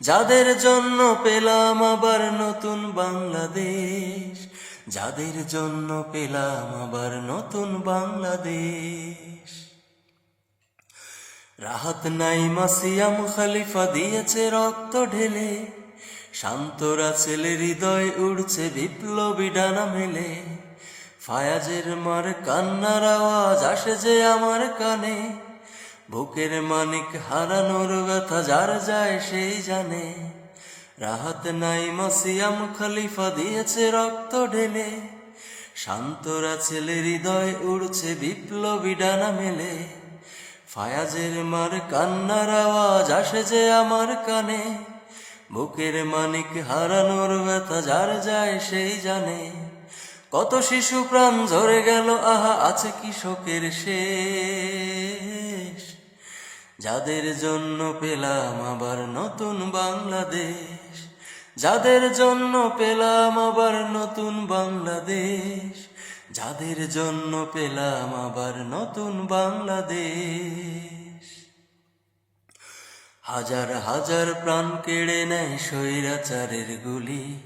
যাদের জন্য পেলাম আবার নতুন বাংলাদেশ, যাদের জন্য পেলাম আবার নতুন বাংলাদেশ। রাহাত নাই মাসিয়াম খালিফা দিয়েছে রক্ত ঢেলে, শান্তরা ছেলে হৃদয় উড়ছে বিপ্লবী ডানা মেলে। ফায়াজের মার কান্নার আওয়াজ আসে যে আমার কানে বুকের মানিক হারানোর ব্যথা যার যায় সেই জানে। রাহাত নাই মাসিয়াম খলিফা দিয়েছে রক্ত ঢেলে। শান্তরা ছেলে হৃদয় উড়ছে বিপ্লবী ডানা মেলে। ফায়াজের মার কান্নার আওয়াজ আসে যে আমার কানে। বুকের মানিক হারানোর ব্যথা যার যায় সেই জানে। কত শিশু প্রাণ ঝরে গেল, আহা, আছে কৃষকের শেষ। যাদের জন্য পেলাম আবার নতুন বাংলাদেশ। যাদের জন্য পেলাম আবার নতুন বাংলাদেশ। যাদের জন্য পেলাম আবার নতুন বাংলাদেশ। হাজার হাজার প্রাণ কেড়ে নেয় স্বৈরাচারের গুলি।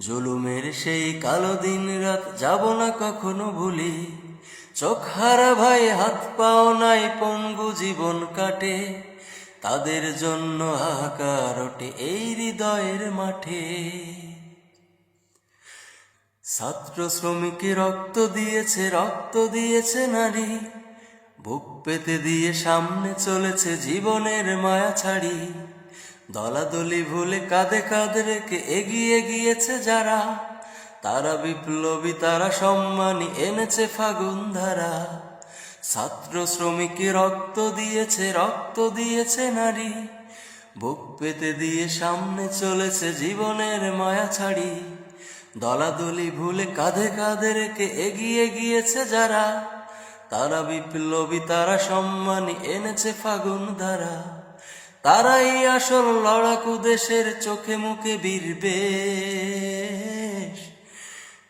জুলুমের সেই কালো দিন রাত যাব না কখনো ভুলি। চোখ হারা ভাই হাত পাও নাই, পঙ্গু জীবন কাটে। তাদের জন্য হাহাকার ওঠে এই হৃদয়ের মাঠে। ছাত্র শ্রমিক রক্ত দিয়েছে রক্ত দিয়েছে নারী। বুক পেতে দিয়ে সামনে চলেছে জীবনের মায়া ছাড়ি। দলাদলি ভুলে কাঁধে কাঁধে রেখে এগিয়ে গিয়েছে যারা। তারা বিপ্লবী, তারা সম্মানী, এনেছে ফাগুন ধারা ছাত্র শ্রমিক রক্ত দিয়েছে রক্ত দিয়েছে নারী। বুক পেতে দিয়ে সামনে চলেছে জীবনের মায়া ছাড়ি। দলাদলি ভুলে কাঁধে কাঁধে রেখে এগিয়ে গিয়েছে যারা। তারা বিপ্লবী, তারা সম্মানী, এনেছে ফাগুন ধারা তারাই আসল লড়াকু দেশের চোখে মুখে বীরবে।